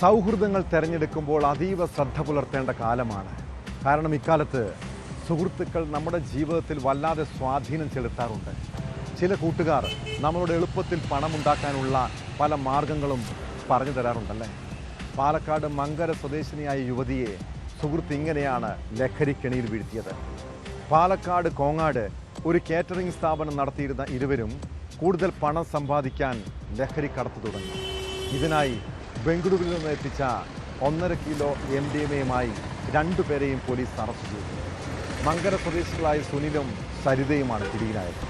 സൗഹൃദങ്ങൾ തിരഞ്ഞെടുക്കുമ്പോൾ അതീവ ശ്രദ്ധ പുലർത്തേണ്ട കാലമാണ്. കാരണം ഇക്കാലത്ത് സുഹൃത്തുക്കൾ നമ്മുടെ ജീവിതത്തിൽ വല്ലാതെ സ്വാധീനം ചെലുത്താറുണ്ട്. ചില കൂട്ടുകാർ നമ്മളോട് എളുപ്പത്തിൽ പണമുണ്ടാക്കാനുള്ള പല മാർഗങ്ങളും പറഞ്ഞു തരാറുണ്ടല്ലേ? പാലക്കാട് മങ്കര സ്വദേശിനിയായ യുവതിയെ സുഹൃത്ത് ഇങ്ങനെയാണ് ലഹരിക്കെണിയിൽ വീഴ്ത്തിയത്. പാലക്കാട് കോങ്ങാട് ഒരു കേറ്ററിംഗ് സ്ഥാപനം നടത്തിയിരുന്ന ഇരുവരും കൂടുതൽ പണം സമ്പാദിക്കാൻ ലഹരി കടത്തു തുടങ്ങി. ഇതിനായി ബംഗളൂരുവിൽ നിന്ന് എത്തിച്ച ഒന്നര കിലോ എം ഡി എം എയുമായി രണ്ടുപേരെയും പോലീസ് അറസ്റ്റ് ചെയ്തു. മങ്കര സ്വദേശികളായ സുനിലും സരിതയുമാണ് പിടിയിലായത്.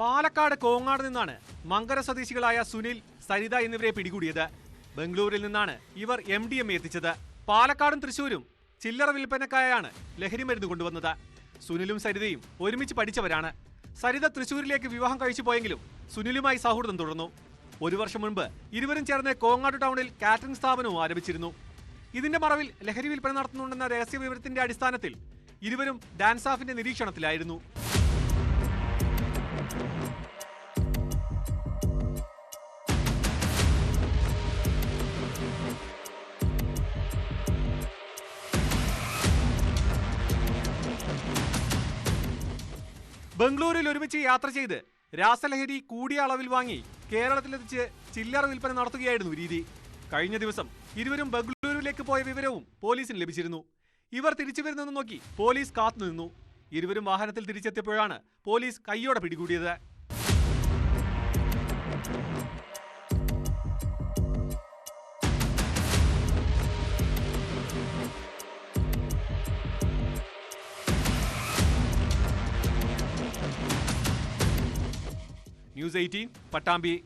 പാലക്കാട് കോങ്ങാട് നിന്നാണ് മങ്കര സ്വദേശികളായ സുനിൽ സരിത എന്നിവരെ പിടികൂടിയത്. ബംഗളൂരിൽ നിന്നാണ് ഇവർ എം ഡി എം എത്തിച്ചത്. പാലക്കാടും തൃശൂരും ചില്ലറ വിൽപ്പനക്കായാണ് ലഹരി മരുന്ന് കൊണ്ടുവന്നത്. സുനിലും സരിതയും ഒരുമിച്ച് പഠിച്ചവരാണ്. സരിത തൃശൂരിലേക്ക് വിവാഹം കഴിച്ചു പോയെങ്കിലും സുനിലുമായി സൗഹൃദം തുടർന്നു. ഒരു വർഷം മുൻപ് ഇരുവരും ചേർന്ന് കോങ്ങാട് ടൗണിൽ കാറ്ററിംഗ് സ്ഥാപനവും ആരംഭിച്ചിരുന്നു. ഇതിന്റെ മറവിൽ ലഹരി വിൽപ്പന നടത്തുന്നുണ്ടെന്ന രഹസ്യ വിവരത്തിന്റെ അടിസ്ഥാനത്തിൽ ഇരുവരും ഡാൻസ് ഓഫിന്റെ നിരീക്ഷണത്തിലായിരുന്നു. ബംഗളൂരുവിൽ ഒരുമിച്ച് യാത്ര ചെയ്ത് രാസലഹരി കൂടിയ അളവിൽ വാങ്ങി കേരളത്തിലെത്തിച്ച് ചില്ലറ വിൽപ്പന നടത്തുകയായിരുന്നു രീതി. കഴിഞ്ഞ ദിവസം ഇരുവരും ബംഗളൂരുവിലേക്ക് പോയ വിവരവും പോലീസിന് ലഭിച്ചിരുന്നു. ഇവർ തിരിച്ചു വരുന്നെന്ന് നോക്കി പോലീസ് കാത്തുനിന്നു. ഇരുവരും വാഹനത്തിൽ തിരിച്ചെത്തിയപ്പോഴാണ് പോലീസ് കൈയോടെ പിടികൂടിയത്. News 18, Patambi,